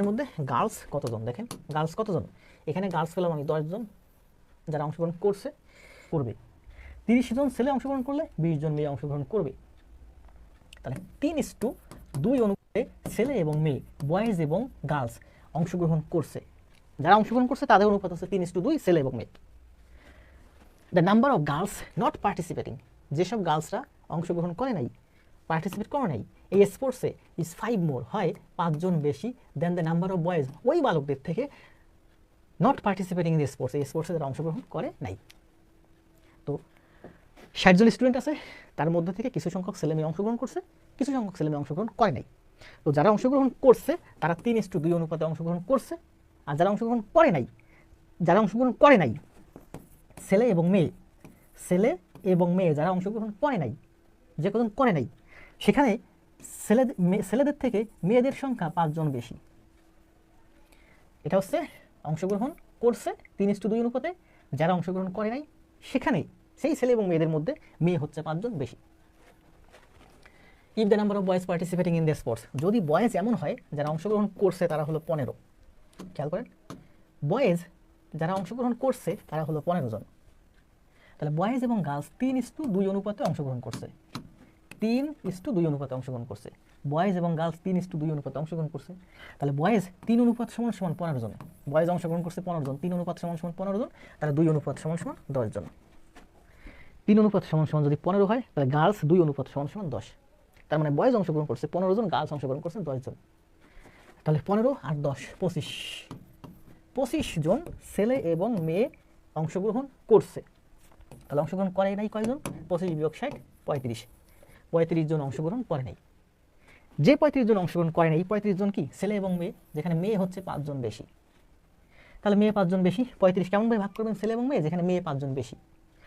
এর মধ্যে গার্লস কতজন, দেখেন? গার্লস কতজন? এখানে গার্লস পেলাম আমি দশজন যারা অংশগ্রহণ করছে, করবে। তিরিশ জন ছেলে অংশগ্রহণ করলে বিশ জন মেয়ে অংশগ্রহণ করবে। তাহলে তিন ইস টু দুই অনুপাতে ছেলে এবং মেয়ে বয়েজ এবং গার্লস অংশগ্রহণ করছে। যারা অংশগ্রহণ করছে, তাদের অনুপাত হচ্ছে তিন ইস টু দুই, ছেলে এবং মেয়ে। The number of girls not participating যেসব গার্লসরা অংশগ্রহণ করে নাই পার্টিসিপেট করে নাই। এই স্পোর্টসে ইজ ফাইভ মোর হয় পাঁচজন বেশি then the number of boys ওই বালকদের থেকে নট পার্টিসিপেটিং ইন স্পোর্টস এই স্পোর্টসে তারা অংশগ্রহণ করে নাই। তো ষাট জন স্টুডেন্ট আছে, তার মধ্যে থেকে কিছু সংখ্যক ছেলে মেয়ে অংশগ্রহণ করছে, কিছু সংখ্যক ছেলে মেয়ে অংশগ্রহণ করে নাই। তো যারা অংশগ্রহণ করছে, তারা তিন ইস্টু দুই অনুপাতে অংশগ্রহণ করছে, আর যারা অংশগ্রহণ করে নাই, যারা অংশগ্রহণ করে নাই, ছেলে এবং মেয়ে, ছেলে এবং মেয়ে যারা অংশগ্রহণ করে নাই, যে কজন করে নাই সেখানে ছেলেদের ছেলেদের থেকে মেয়েদের সংখ্যা পাঁচজন বেশি। এটা হচ্ছে অংশগ্রহণ করছে তিন ইস্টু দুই অনুপাতে। যারা অংশগ্রহণ করে নাই, সেখানে সেই ছেলে এবং মেয়েদের মধ্যে মেয়ে হচ্ছে পাঁচজন বেশি। If the number of boys participating in the sports যদি বয়েজ এমন হয়, যারা অংশগ্রহণ করছে, তারা হলো পনেরো। খেয়াল করেন বয়েজ যারা অংশগ্রহণ করছে, তারা হলো পনেরো জন। তাহলে বয়েজ এবং গার্লস তিন ইস্টু দুই অনুপাতে অংশগ্রহণ করছে। তিন ইস টু দুই অনুপাতে অংশগ্রহণ করছে। বয়েজ এবং গার্লস তিন ইস টু দুই অনুপাতে অংশগ্রহণ করছে। তাহলে বয়েজ তিন অনুপাত সমান সমান পনেরো জন। বয়েজ অংশগ্রহণ করছে পনেরো জন। তিন অনুপাত সমান সমান পনেরো জন। তাহলে দুই অনুপাত সমান সমান দশ জন। তিন অনুপাত সমান সমান যদি পনেরো হয়, তাহলে গার্লস দুই অনুপাত সমান সমান দশ। তার মানে বয়েজ অংশগ্রহণ করছে পনেরো জন গার্লস অংশগ্রহণ করছে দশ জন। তাহলে পনেরো আর দশ, পঁচিশ। পঁচিশ জন ছেলে এবং মেয়ে অংশগ্রহণ করছে। তাহলে অংশগ্রহণ করে নাই কয়জন? পঁচিশ বিয়োগ ষাট, পঁয়ত্রিশ। পঁয়ত্রিশ জন অংশগ্রহণ করে নাই। যে পঁয়ত্রিশ জন অংশগ্রহণ করে নাই পঁয়ত্রিশ জন কি? ছেলে এবং মেয়ে, যেখানে মেয়ে হচ্ছে পাঁচজন বেশি। তাহলে মেয়ে পাঁচজন বেশি, পঁয়ত্রিশ কেমনভাবে ভাগ করবেন? ছেলে এবং মেয়ে, যেখানে মেয়ে পাঁচজন বেশি।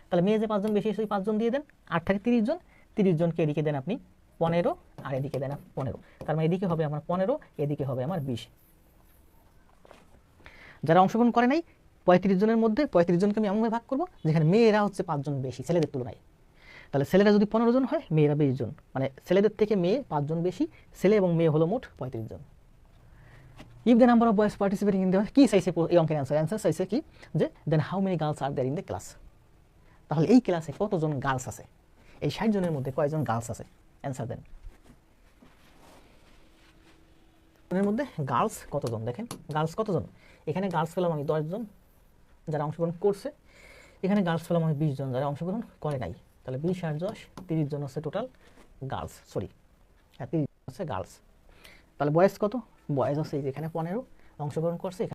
তাহলে মেয়ে যে পাঁচজন বেশি সেই পাঁচজন দিয়ে দেন। আট থেকে তিরিশ জন, তিরিশ জনকে এদিকে দেন আপনি পনেরো, আর এদিকে দেন পনেরো। তার মানে এদিকে হবে আমার পনেরো, এদিকে হবে আমার বিশ। যারা অংশগ্রহণ করে নাই, পঁয়ত্রিশ জনের মধ্যে পঁয়ত্রিশ জনকে আমি এমনভাবে ভাগ করব, যেখানে মেয়েরা হচ্ছে পাঁচজন বেশি, ছেলেদের তুলনায়। তাহলে ছেলেরা যদি পনেরো জন হয়, মেয়েরা বিশ জন। মানে ছেলেদের থেকে মেয়ে পাঁচজন বেশি, ছেলে এবং মেয়ে হলো মোট পঁয়ত্রিশ জন। If the number of boys participating in the কি চাইছে এই অঙ্কের অ্যান্সার অ্যান্সার চাইছে কি? যে then how many girls are there in the class তাহলে এই ক্লাসে কতজন গার্লস আছে? এই ষাট জনের মধ্যে কয়জন গার্লস আছে? অ্যান্সার দেন মধ্যে গার্লস কতজন? দেখেন গার্লস কতজন? এখানে গার্লস পেলাম আমি দশজন যারা অংশগ্রহণ করছে। এখানে গার্লস পেলাম আমি বিশ জন যারা অংশগ্রহণ করে নাই। তাহলে বিশ আর দশ, তিরিশ জন হচ্ছে টোটাল গার্লস সরি হ্যাঁ তিরিশ জন হচ্ছে গার্লস তাহলে বয়স কত? বয়স হচ্ছে এই যে এখানে পনেরো, অংশগ্রহণ করছে